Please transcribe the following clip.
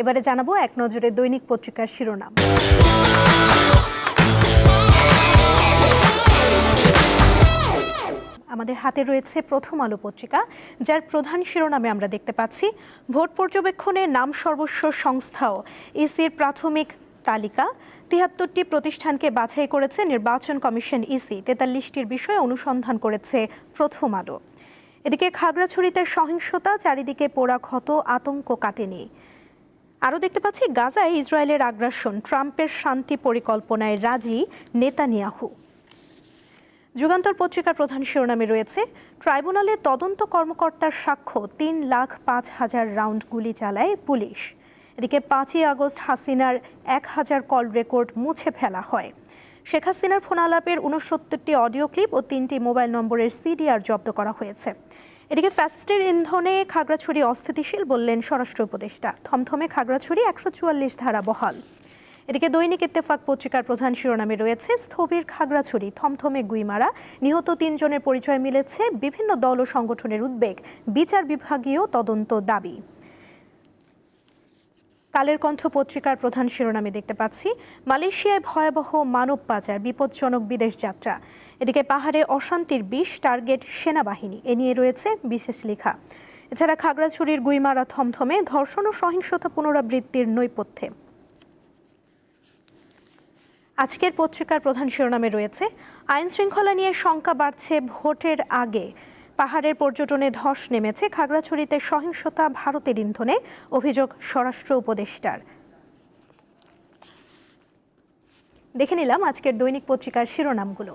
এবারে জানাব এক নজরে দৈনিক পত্রিকার শিরোনাম। আমাদের হাতে রয়েছে প্রথম আলো পত্রিকা, যার প্রধান শিরোনামে আমরা দেখতে পাচ্ছি, ভোট পর্যবেক্ষণে নাম সর্বস্ব সংস্থাও, ইসির প্রাথমিক তালিকা, তিয়াত্তরটি প্রতিষ্ঠানকে বাছাই করেছে নির্বাচন কমিশন ইসি, তেতাল্লিশটির বিষয়ে অনুসন্ধান করেছে প্রথম আলো। এদিকে খাগড়াছড়িতে সহিংসতা, চারিদিকে পোড়া ক্ষত আতঙ্ক কাটেনি। আরও দেখতে পাচ্ছি, গাজায় ইসরায়েলের আগ্রাসন, ট্রাম্পের শান্তি পরিকল্পনায় রাজি নেতানিয়াহু। যুগান্তর পত্রিকার প্রধান শিরোনামে রয়েছে, ট্রাইব্যুনালে তদন্ত কর্মকর্তার সাক্ষ্য, তিন লাখ পাঁচ হাজার রাউন্ড গুলি চালায় পুলিশ। এদিকে পাঁচই আগস্ট হাসিনার এক হাজার কল রেকর্ড মুছে ফেলা হয়। শেখ হাসিনার ফোন আলাপের উনসত্তরটি অডিও ক্লিপ ও তিনটি মোবাইল নম্বরের সিডিআর জব্দ করা হয়েছে। এদিকে ফ্যাসিস্টের ইন্ধনে খাগড়াছড়ি অস্থিতিশীল বললেন স্বরাষ্ট্র উপদেষ্টা। থমথমে খাগড়াছড়ি একশো চুয়াল্লিশ ধারা বহাল। এদিকে দৈনিক ইত্তেফাক পত্রিকার প্রধান শিরোনামে রয়েছে, স্থবির খাগড়াছড়ি, থমথমে গুইমারা, নিহত তিনজনের পরিচয় মিলেছে, বিভিন্ন দল ও সংগঠনের উদ্বেগ, বিচার বিভাগীয় তদন্ত দাবি। কালের কণ্ঠ পত্রিকার প্রধান শিরোনামে দেখতে পাচ্ছি, মালয়েশিয়ায় ভয়াবহ মানব পাচার, বিপজ্জনক বিদেশ যাত্রা। এদিকে পাহাড়ে অশান্তির বিষ টার্গেট সেনাবাহিনী। এ নিয়ে রয়েছে বিশেষ লেখা। এছাড়া খাগড়াছড়ির গুইমারা থমথমে ধর্ষণ ও সহিংসতা পুনরাবৃত্তির নৈপথ্যে। আজকের পত্রিকার প্রধান শিরোনামে রয়েছে, আইন শৃঙ্খলা নিয়ে শঙ্কা বাড়ছে ভোটের আগে। পাহাড়ের পর্যটনে ধস নেমেছে খাগড়াছড়িতে সহিংসতা ভারতের ইন্ধনে, অভিযোগ স্বরাষ্ট্র উপদেষ্টার। দেখে নিলাম আজকের দৈনিক পত্রিকার শিরোনামগুলো।